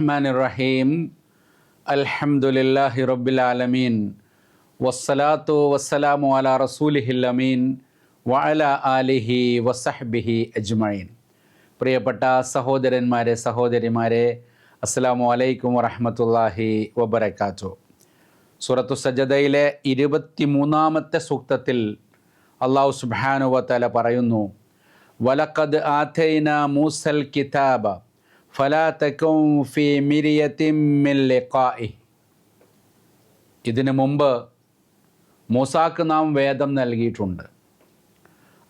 الرحمن الرحيم الحمد لله رب العالمين വസ്സലാത്തു والسلام على رسوله അമീൻ. وعلى ആലിഹി وصحبه അജ്മൈൻ പ്രിയപ്പെട്ട സഹോദരന്മാരെ സഹോദരിമാരെ അസ്സലാമു അലൈക്കും വറഹമത്തല്ലാഹി വബർക്കാത്തു സൂറത്തു സജദയിലെ ഇരുപത്തി മൂന്നാമത്തെ സൂക്തത്തിൽ അള്ളാഹു സുബാനുവത്തല പറയുന്നു വലക്കത് ആഥൈന മൂസൽ കിതാബ ഫലാ തക്കും മുമ്പ് മൂസാക്ക് നാം വേദം നൽകിയിട്ടുണ്ട്.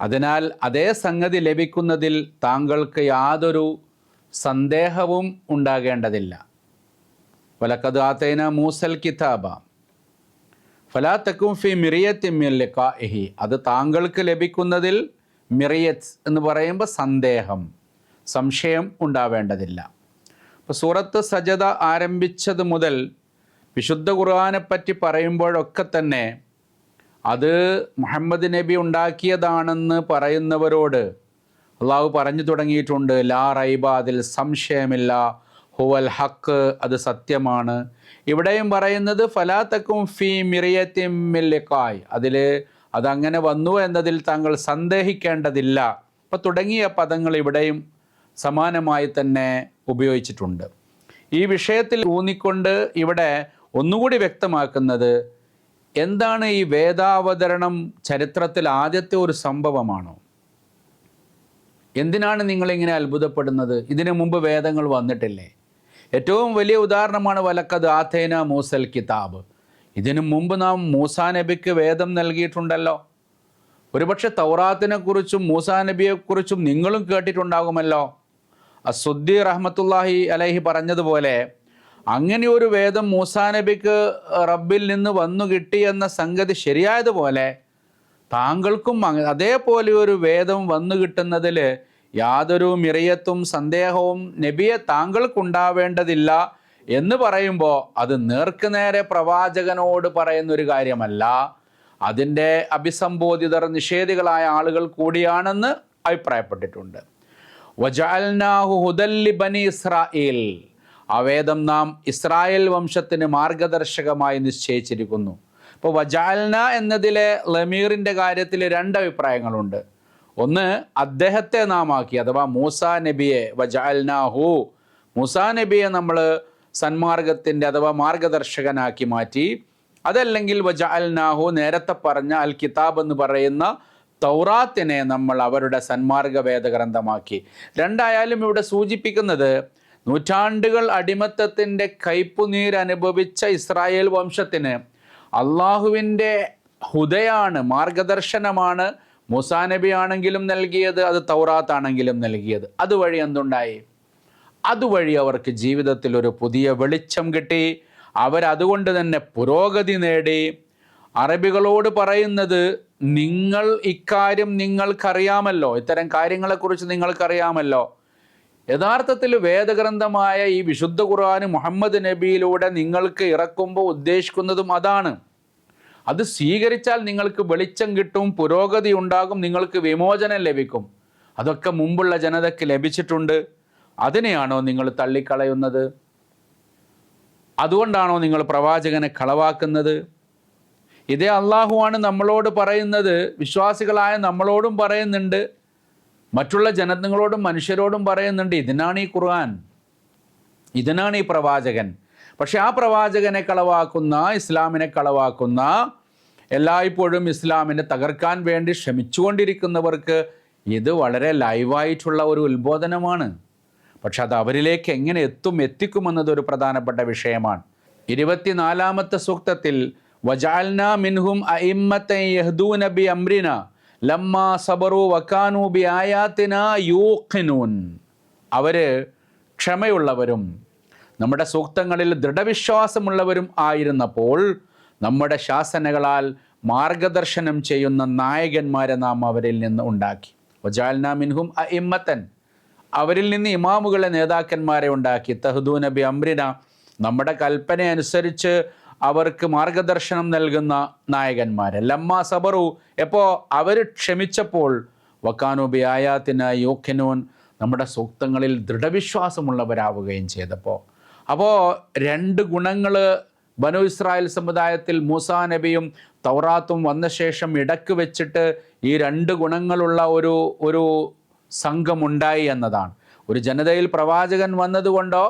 അതിനാൽ അതേ സംഗതി ലഭിക്കുന്നതിൽ താങ്കൾക്ക് യാതൊരു സന്ദേഹവും ഉണ്ടാകേണ്ടതില്ല. വലക്കത് ആത്തേന മൂസൽ കിതാബ. ഫലാ തക്കും ഫി മിറിയത്തിമ്മില്ലിക്കാഹി അത് താങ്കൾക്ക് ലഭിക്കുന്നതിൽ മിറിയത്ത് എന്ന് പറയുമ്പോൾ സന്ദേഹം. സംശയം ഉണ്ടാവേണ്ടതില്ല. അപ്പോൾ സൂറത്ത് സജത ആരംഭിച്ചത് മുതൽ വിശുദ്ധ ഖുർആാനെപ്പറ്റി പറയുമ്പോഴൊക്കെ തന്നെ അത് മുഹമ്മദ് നബി ഉണ്ടാക്കിയതാണെന്ന് പറയുന്നവരോട് അള്ളാഹു പറഞ്ഞു തുടങ്ങിയിട്ടുണ്ട്. ലാ റൈബ അതിൽ സംശയമില്ല. ഹുവൽ ഹക്ക് അത് സത്യമാണ്. ഇവിടെയും പറയുന്നത് ഫലാത്തക്കും ഫി മിറിയത്തിമ്മില്ലിക്കായ് അതിൽ അതങ്ങനെ വന്നു എന്നതിൽ താങ്കൾ സന്ദേഹിക്കേണ്ടതില്ല. അപ്പം തുടങ്ങിയ പദങ്ങൾ ഇവിടെയും സമാനമായി തന്നെ ഉപയോഗിച്ചിട്ടുണ്ട്. ഈ വിഷയത്തിൽ ഊന്നിക്കൊണ്ട് ഇവിടെ ഒന്നുകൂടി വ്യക്തമാക്കുന്നത് എന്താണ് ഈ വേദാവതരണം ചരിത്രത്തിൽ ആദ്യത്തെ ഒരു സംഭവമാണോ? എന്തിനാണ് നിങ്ങളിങ്ങനെ അത്ഭുതപ്പെടുന്നത്? ഇതിനു മുമ്പ് വേദങ്ങൾ വന്നിട്ടില്ലേ? ഏറ്റവും വലിയ ഉദാഹരണമാണ് വലക്കത് ആഥേന മൂസൽ കിതാബ്. ഇതിനു മുമ്പ് നാം മൂസാ നബിക്ക് വേദം നൽകിയിട്ടുണ്ടല്ലോ. ഒരുപക്ഷെ തൗറാത്തിനെ കുറിച്ചും മൂസാ നബിയെക്കുറിച്ചും നിങ്ങളും കേട്ടിട്ടുണ്ടാകുമല്ലോ. അസുദ്ദി റഹ്മത്തുല്ലാഹി അലൈഹി പറഞ്ഞതുപോലെ അങ്ങനെ ഒരു വേദം മൂസാ നബിക്ക് റബ്ബിൽ നിന്ന് വന്നു കിട്ടി എന്ന സംഗതി ശരിയായതുപോലെ താങ്കൾക്കും അതേപോലെ ഒരു വേദം വന്നു കിട്ടുന്നതിൽ യാതൊരു മിറിയത്തും സന്ദേഹവും നബിയെ താങ്കൾക്കുണ്ടാവേണ്ടതില്ല എന്ന് പറയുമ്പോൾ അത് നേർക്കുനേരെ പ്രവാചകനോട് പറയുന്ന ഒരു കാര്യമല്ല. അതിന്റെ അഭിസംബോധിതർ നിഷേധികളായ ആളുകൾ കൂടിയാണെന്ന് അഭിപ്രായപ്പെട്ടിട്ടുണ്ട്. വജാൽനാഹു ഹുദല്ലി ബനി ഇസ്രായേൽ. ആ വേദം നാം ഇസ്രായേൽ വംശത്തിന് മാർഗദർശകമായി നിശ്ചയിച്ചിരിക്കുന്നു. ഇപ്പോൾ വജാൽന എന്നതിലെ ലമീറിന്റെ കാര്യത്തിൽ രണ്ട് അഭിപ്രായങ്ങളുണ്ട്. ഒന്ന് അദ്ദേഹത്തെ നാം ആക്കി അഥവാ മൂസ നബിയെ വജാൽനാഹു മൂസ നബിയെ നമ്മൾ സന്മാർഗത്തിന്റെ അഥവാ മാർഗദർശകനാക്കി മാറ്റി അതല്ലെങ്കിൽ വജാൽനാഹു നേരത്തെ പറഞ്ഞ അൽ കിതാബ് എന്ന് പറയുന്ന തൗറാത്തിനെ നമ്മൾ അവരുടെ സന്മാർഗ വേദഗ്രന്ഥമാക്കി. രണ്ടായാലും ഇവിടെ സൂചിപ്പിക്കുന്നത് നൂറ്റാണ്ടുകൾ അടിമത്തത്തിന്റെ കയ്പുനീരനുഭവിച്ച ഇസ്രായേൽ വംശത്തിന് അള്ളാഹുവിന്റെ ഹുദയാണ് മാർഗദർശനമാണ് മൂസാ നബി ആണെങ്കിലും നൽകിയത് അത് തൗറാത്താണെങ്കിലും നൽകിയത്. അതുവഴി എന്തുണ്ടായി? അതുവഴി അവർക്ക് ജീവിതത്തിൽ ഒരു പുതിയ വെളിച്ചം കിട്ടി. അവരതുകൊണ്ട് തന്നെ പുരോഗതി നേടി. അറബികളോട് പറയുന്നത് നിങ്ങൾ ഇക്കാര്യം നിങ്ങൾക്കറിയാമല്ലോ. ഇത്തരം കാര്യങ്ങളെക്കുറിച്ച് നിങ്ങൾക്കറിയാമല്ലോ. യഥാർത്ഥത്തിൽ വേദഗ്രന്ഥമായ ഈ വിശുദ്ധ ഖുർആൻ മുഹമ്മദ് നബിയിലൂടെ നിങ്ങൾക്ക് ഇറക്കുമ്പോൾ ഉദ്ദേശിക്കുന്നതും അതാണ്. അത് സ്വീകരിച്ചാൽ നിങ്ങൾക്ക് വെളിച്ചം കിട്ടും പുരോഗതി ഉണ്ടാകും നിങ്ങൾക്ക് വിമോചനം ലഭിക്കും. അതൊക്കെ മുമ്പുള്ള ജനതയ്ക്ക് ലഭിച്ചിട്ടുണ്ട്. അതിനെയാണോ നിങ്ങൾ തള്ളിക്കളയുന്നത്? അതുകൊണ്ടാണോ നിങ്ങൾ പ്രവാചകനെ കളവാക്കുന്നത്? ഇതേ അള്ളാഹുവാണ് നമ്മളോട് പറയുന്നത് വിശ്വാസികളായ നമ്മളോടും പറയുന്നുണ്ട് മറ്റുള്ള ജനങ്ങളോടും മനുഷ്യരോടും പറയുന്നുണ്ട്. ഇതിനാണ് ഈ ഖുർആൻ. ഇതിനാണ് ഈ പ്രവാചകൻ. പക്ഷെ ആ പ്രവാചകനെ കളവാക്കുന്ന ഇസ്ലാമിനെ കളവാക്കുന്ന എല്ലായ്പ്പോഴും ഇസ്ലാമിനെ തകർക്കാൻ വേണ്ടി ശ്രമിച്ചുകൊണ്ടിരിക്കുന്നവർക്ക് ഇത് വളരെ ലൈവായിട്ടുള്ള ഒരു ഉത്ബോധനമാണ്. പക്ഷെ അത് അവരിലേക്ക് എങ്ങനെ എത്തും എത്തിക്കുമെന്നത് ഒരു പ്രധാനപ്പെട്ട വിഷയമാണ്. ഇരുപത്തിനാലാമത്തെ സൂക്തത്തിൽ വജാൽന മിൻഹും അഇമ്മത്തൻ യഹ്ദൂന ബി അംരിന ലമ്മ സബറു വക്കാനു ബി ആയാത്തിന യൂഖിനൂൻ. അവർ ക്ഷമയുള്ളവരും നമ്മുടെ സൂക്തങ്ങളിൽ ദൃഢവിശ്വാസമുള്ളവരും ആയിരുന്നപ്പോൾ നമ്മുടെ ശാസനകളാൽ മാർഗദർശനം ചെയ്യുന്ന നായകന്മാരെ നാം അവരിൽ നിന്ന് ഉണ്ടാക്കി. വജാൽന മിൻഹും അഇമ്മത്തൻ. അവരിൽ നിന്ന് ഇമാമുകളെ നേതാക്കന്മാരെ ഉണ്ടാക്കി. തഹദൂ നബി അമ്രിന നമ്മുടെ കൽപ്പന അനുസരിച്ച് അവർക്ക് മാർഗദർശനം നൽകുന്ന നായകന്മാർ ലമ്മ സബറു എപ്പോൾ അവർ ക്ഷമിച്ചപ്പോൾ വക്കാനൂബി ആയാത്തിന് യോഖനോൻ നമ്മുടെ സൂക്തങ്ങളിൽ ദൃഢവിശ്വാസമുള്ളവരാവുകയും ചെയ്തപ്പോൾ അപ്പോൾ രണ്ട് ഗുണങ്ങൾ ബനു ഇസ്രായേൽ സമുദായത്തിൽ മൂസാ നബിയും തൗറാത്തും വന്ന ശേഷം ഇടയ്ക്ക് വെച്ചിട്ട് ഈ രണ്ട് ഗുണങ്ങളുള്ള ഒരു ഒരു സംഘമുണ്ടായി എന്നതാണ്. ഒരു ജനതയിൽ പ്രവാചകൻ വന്നതുകൊണ്ടോ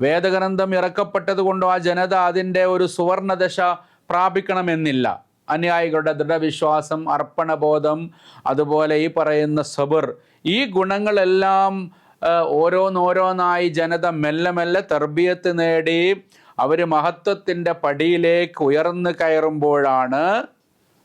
വേദഗ്രന്ഥം ഇറക്കപ്പെട്ടത് കൊണ്ടോ ആ ജനത അതിന്റെ ഒരു സുവർണദശ പ്രാപിക്കണമെന്നില്ല. അനുയായികളുടെ ദൃഢവിശ്വാസം അർപ്പണബോധം അതുപോലെ ഈ പറയുന്ന സബർ ഈ ഗുണങ്ങളെല്ലാം ഓരോന്നോരോന്നായി ജനത മെല്ലെ മെല്ലെ തർബീയത്ത് നേടി അവർ മഹത്വത്തിന്റെ പടിയിലേക്ക് ഉയർന്നു കയറുമ്പോഴാണ്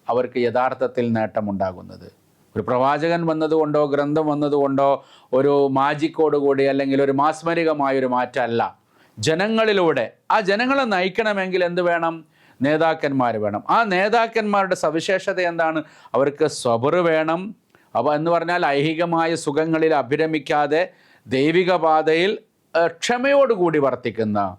അവർക്ക് യഥാർത്ഥത്തിൽ നേട്ടമുണ്ടാകുന്നത്. ഒരു പ്രവാചകൻ വന്നതുകൊണ്ടോ ഗ്രന്ഥം വന്നതുകൊണ്ടോ ഒരു മാജിക്കോടുകൂടി അല്ലെങ്കിൽ ഒരു മാസ്മരികമായ ഒരു മാറ്റമല്ല. ജനങ്ങളിലൂടെ. ആ ജനങ്ങളെ നയിക്കണമെങ്കിൽ എന്ത് വേണം? നേതാക്കന്മാർ വേണം. ആ നേതാക്കന്മാരുടെ സവിശേഷത എന്താണ്? അവർക്ക് സ്വബറ് വേണം. അപ്പോൾ എന്ന് പറഞ്ഞാൽ ഐഹികമായ സുഖങ്ങളിൽ അഭിരമിക്കാതെ ദൈവിക പാതയിൽ ക്ഷമയോടുകൂടി വർത്തിക്കുന്ന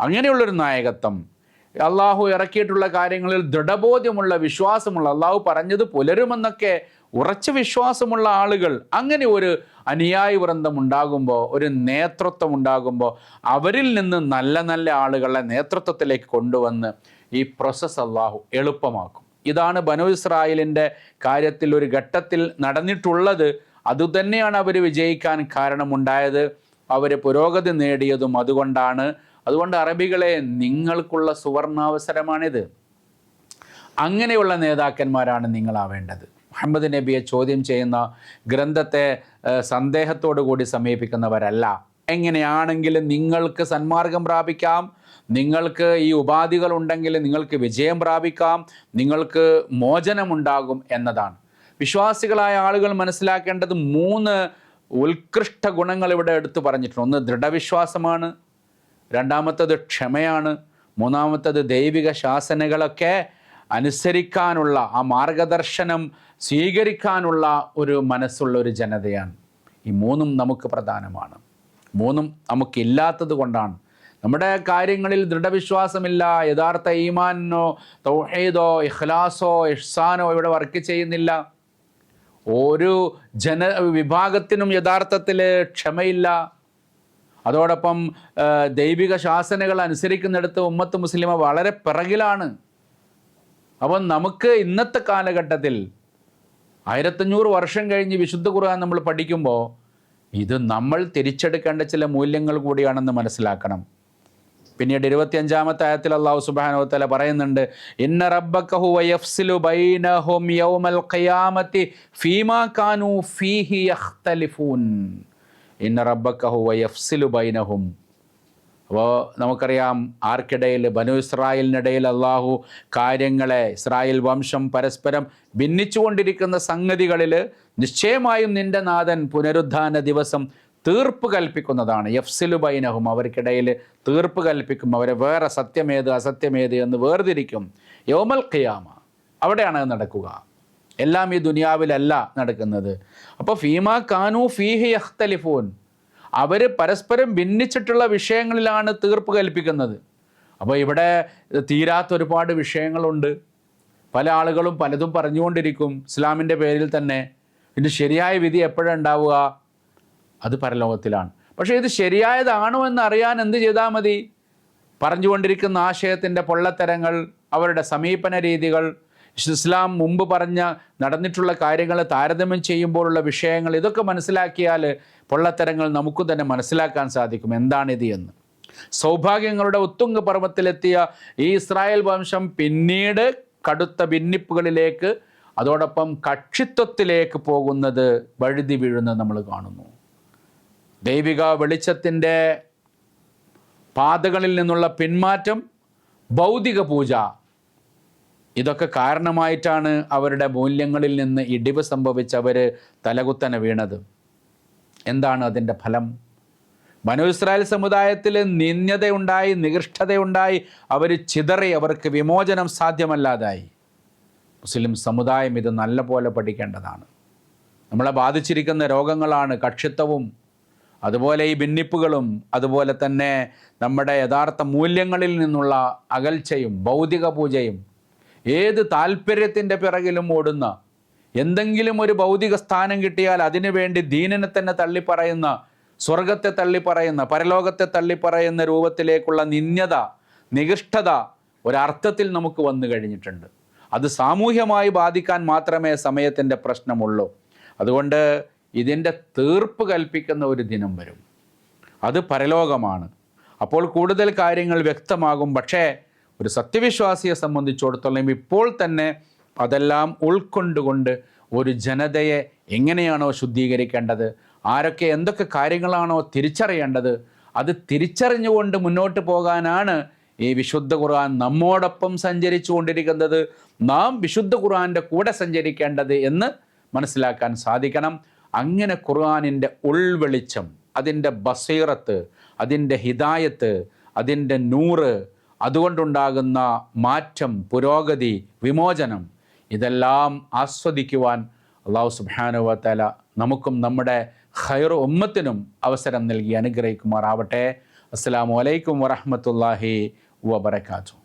അങ്ങനെയുള്ളൊരു നായകത്വം. അള്ളാഹു ഇറക്കിയിട്ടുള്ള കാര്യങ്ങളിൽ ദൃഢബോധ്യമുള്ള വിശ്വാസമുള്ള അള്ളാഹു പറഞ്ഞത് പുലരുമെന്നൊക്കെ ഉറച്ച വിശ്വാസമുള്ള ആളുകൾ. അങ്ങനെ ഒരു അനുയായി വൃന്ദം ഉണ്ടാകുമ്പോൾ ഒരു നേതൃത്വം ഉണ്ടാകുമ്പോൾ അവരിൽ നിന്ന് നല്ല നല്ല ആളുകളെ നേതൃത്വത്തിലേക്ക് കൊണ്ടുവന്ന് ഈ പ്രോസസ്സ് അള്ളാഹു എളുപ്പമാക്കും. ഇതാണ് ബനു ഇസ്രായേലിന്റെ കാര്യത്തിൽ ഒരു ഘട്ടത്തിൽ നടന്നിട്ടുള്ളത്. അതുതന്നെയാണ് അവർ വിജയിക്കാൻ കാരണമുണ്ടായത്. അവർ പുരോഗതി നേടിയതും അതുകൊണ്ടാണ്. അതുകൊണ്ട് അറബികളെ നിങ്ങൾക്കുള്ള സുവർണാവസരമാണിത്. അങ്ങനെയുള്ള നേതാക്കന്മാരാണ് നിങ്ങളാവേണ്ടത്. മുഹമ്മദ് നബിയെ ചോദ്യം ചെയ്യുന്ന ഗ്രന്ഥത്തെ സന്ദേഹത്തോടു കൂടി സമീപിക്കുന്നവരല്ല. എങ്ങനെയാണെങ്കിലും നിങ്ങൾക്ക് സന്മാർഗം പ്രാപിക്കാം. നിങ്ങൾക്ക് ഈ ഉപാധികൾ ഉണ്ടെങ്കിൽ നിങ്ങൾക്ക് വിജയം പ്രാപിക്കാം. നിങ്ങൾക്ക് മോചനമുണ്ടാകും എന്നതാണ്. വിശ്വാസികളായ ആളുകൾ മനസ്സിലാക്കേണ്ടത് മൂന്ന് ഉത്കൃഷ്ട ഗുണങ്ങൾ ഇവിടെ എടുത്തു പറഞ്ഞിട്ടുണ്ട്. ഒന്ന് ദൃഢവിശ്വാസമാണ്. രണ്ടാമത്തത് ക്ഷമയാണ്. മൂന്നാമത്തത് ദൈവിക ശാസനകളൊക്കെ അനുസരിക്കാനുള്ള ആ മാർഗദർശനം സ്വീകരിക്കാനുള്ള ഒരു മനസ്സുള്ള ഒരു ജനതയാണ്. ഈ മൂന്നും നമുക്ക് പ്രധാനമാണ്. മൂന്നും നമുക്കില്ലാത്തത് കൊണ്ടാണ്. നമ്മുടെ കാര്യങ്ങളിൽ ദൃഢവിശ്വാസമില്ല. യഥാർത്ഥ ഈമാനോ തൗഹീദോ ഇഖ്ലാസോ ഇഹ്സാനോ ഇവിടെ വർക്ക് ചെയ്യുന്നില്ല. ഒരു ജന വിഭാഗത്തിനും യഥാർത്ഥത്തിൽ ക്ഷമയില്ല. അതോടൊപ്പം ദൈവിക ശാസനകൾ അനുസരിക്കുന്നിടത്ത് ഉമ്മത്ത് മുസ്ലിമ വളരെ പിറകിലാണ്. അപ്പം നമുക്ക് ഇന്നത്തെ കാലഘട്ടത്തിൽ ആയിരത്തഞ്ഞൂറ് വർഷം കഴിഞ്ഞ് വിശുദ്ധ ഖുർആൻ നമ്മൾ പഠിക്കുമ്പോൾ ഇത് നമ്മൾ തിരിച്ചെടുക്കേണ്ട ചില മൂല്യങ്ങൾ കൂടിയാണെന്ന് മനസ്സിലാക്കണം. പിന്നീട് ഇരുപത്തിയഞ്ചാമത്തെ ആയത്തിൽ അള്ളാഹു സുബാനോത്തല പറയുന്നുണ്ട് ഇന്ന റബ്ബക ഹുവ യഫ്സിലു ബൈനഹും യൗമൽ ഖിയാമത്തി ഫീമാ കാനൂ ഫീഹി യഖ്തലിഫൂൻ. ഇന്ന അപ്പോൾ നമുക്കറിയാം ആർക്കിടയിൽ ബനു ഇസ്രായേലിനിടയിൽ അള്ളാഹു കാര്യങ്ങളെ ഇസ്രായേൽ വംശം പരസ്പരം ഭിന്നിച്ചുകൊണ്ടിരിക്കുന്ന സംഗതികളിൽ നിശ്ചയമായും നിന്റെ നാഥൻ പുനരുദ്ധാന ദിവസം തീർപ്പ് കൽപ്പിക്കുന്നതാണ്. എഫ്സിലു ബൈനഹും അവർക്കിടയിൽ തീർപ്പ് കൽപ്പിക്കും. അവരെ വേറെ സത്യമേത് അസത്യമേത് എന്ന് വേർതിരിക്കും. യോമൽ ഖിയാമ അവിടെയാണ് നടക്കുക. എല്ലാം ഈ ദുനിയാവിലല്ല നടക്കുന്നത്. അപ്പോൾ ഫീമ കാനു ഫീഹി യഖ്തലിഫൂൻ അവർ പരസ്പരം ഭിന്നിച്ചിട്ടുള്ള വിഷയങ്ങളിലാണ് തീർപ്പ് കൽപ്പിക്കുന്നത്. അപ്പോൾ ഇവിടെ തീരാത്ത ഒരുപാട് വിഷയങ്ങളുണ്ട്. പല ആളുകളും പലതും പറഞ്ഞുകൊണ്ടിരിക്കും. ഇസ്ലാമിന്റെ പേരിൽ തന്നെ. ഇതിന്റെ ശരിയായ വിധി എപ്പോഴുണ്ടാവുക അത് പരലോകത്തിലാണ്. പക്ഷേ ഇത് ശരിയായതാണോ എന്ന് അറിയാൻ എന്ത് ചെയ്താൽ മതി? പറഞ്ഞുകൊണ്ടിരിക്കുന്ന ആശയത്തിന്റെ പൊള്ളത്തരങ്ങൾ അവരുടെ സമീപന രീതികൾ ഇസ്ലാം മുമ്പ് പറഞ്ഞ നടന്നിട്ടുള്ള കാര്യങ്ങൾ താരതമ്യം ചെയ്യുമ്പോഴുള്ള വിഷയങ്ങൾ ഇതൊക്കെ മനസ്സിലാക്കിയാൽ പൊള്ളത്തരങ്ങൾ നമുക്കും തന്നെ മനസ്സിലാക്കാൻ സാധിക്കും. എന്താണിത് എന്ന്? സൗഭാഗ്യങ്ങളുടെ ഉത്തുംഗ പർവത്തിലെത്തിയ ഈ ഇസ്രായേൽ വംശം പിന്നീട് കടുത്ത ഭിന്നിപ്പുകളിലേക്ക് അതോടൊപ്പം കക്ഷിത്വത്തിലേക്ക് പോകുന്നത് വഴുതി വീഴുന്നത് നമ്മൾ കാണുന്നു. ദൈവിക വെളിച്ചത്തിന്റെ പാതകളിൽ നിന്നുള്ള പിന്മാറ്റം ഭൗതിക പൂജ ഇതൊക്കെ കാരണമായിട്ടാണ് അവരുടെ മൂല്യങ്ങളിൽ നിന്ന് ഇടിവ് സംഭവിച്ച് അവർ തലകുത്തനെ വീണത്. എന്താണ് അതിന്റെ ഫലം? മനു ഇസ്രായേൽ സമുദായത്തിൽ നിന്യതയുണ്ടായി നികൃഷ്ടതയുണ്ടായി അവർ ചിതറി അവർക്ക് വിമോചനം സാധ്യമല്ലാതായി. മുസ്ലിം സമുദായം ഇത് നല്ല പോലെ പഠിക്കേണ്ടതാണ്. നമ്മളെ ബാധിച്ചിരിക്കുന്ന രോഗങ്ങളാണ് കക്ഷിത്വവും അതുപോലെ ഈ ഭിന്നിപ്പുകളും അതുപോലെ തന്നെ നമ്മുടെ യഥാർത്ഥ മൂല്യങ്ങളിൽ നിന്നുള്ള അകൽച്ചയും ഭൗതിക പൂജയും ഏത് താല്പര്യത്തിന്റെ പിറകിലും ഓടുന്ന എന്തെങ്കിലും ഒരു ഭൗതിക സ്ഥാനം കിട്ടിയാൽ അതിനു വേണ്ടി ദീനനെ തന്നെ തള്ളിപ്പറയുന്ന സ്വർഗത്തെ തള്ളിപ്പറയുന്ന പരലോകത്തെ തള്ളിപ്പറയുന്ന രൂപത്തിലേക്കുള്ള നിന്യത നികൃഷ്ടത ഒരർത്ഥത്തിൽ നമുക്ക് വന്നു കഴിഞ്ഞിട്ടുണ്ട്. അത് സാമൂഹ്യമായി ബാധിക്കാൻ മാത്രമേ സമയത്തിന്റെ പ്രശ്നമുള്ളൂ. അതുകൊണ്ട് ഇതിന്റെ തീർപ്പ് കൽപ്പിക്കുന്ന ഒരു ദിനം വരും. അത് പരലോകമാണ്. അപ്പോൾ കൂടുതൽ കാര്യങ്ങൾ വ്യക്തമാകും. പക്ഷേ ഒരു സത്യവിശ്വാസിയെ സംബന്ധിച്ചിടത്തോളം ഇപ്പോൾ തന്നെ അതെല്ലാം ഉൾക്കൊണ്ടുകൊണ്ട് ഒരു ജനതയെ എങ്ങനെയാണോ ശുദ്ധീകരിക്കേണ്ടത്? ആരൊക്കെ എന്തൊക്കെ കാര്യങ്ങളാണോ തിരിച്ചറിയേണ്ടത്? അത് തിരിച്ചറിഞ്ഞുകൊണ്ട് മുന്നോട്ട് പോകാനാണ് ഈ വിശുദ്ധ ഖുർആൻ നമ്മോടൊപ്പം സഞ്ചരിച്ചു കൊണ്ടിരിക്കുന്നത്. നാം വിശുദ്ധ ഖുർആന്റെ കൂടെ സഞ്ചരിക്കേണ്ടത് എന്ന് മനസ്സിലാക്കാൻ സാധിക്കണം. അങ്ങനെ ഖുർആനിന്റെ ഉൾവെളിച്ചം അതിന്റെ ബസീറത്ത് അതിന്റെ ഹിദായത്ത് അതിന്റെ നൂറ് അതുകൊണ്ടുണ്ടാകുന്ന മാറ്റം പുരോഗതി വിമോചനം ഇതെല്ലാം ആസ്വദിക്കുവാൻ അള്ളാഹു സുബാനുവത്തല നമുക്കും നമ്മുടെ ഖൈർ ഉമ്മത്തിനും അവസരം നൽകി അനുഗ്രഹിക്കുമാറാവട്ടെ. അസ്സാം വലൈക്കും വറഹമത്തല്ലാഹി വബർക്കാത്തു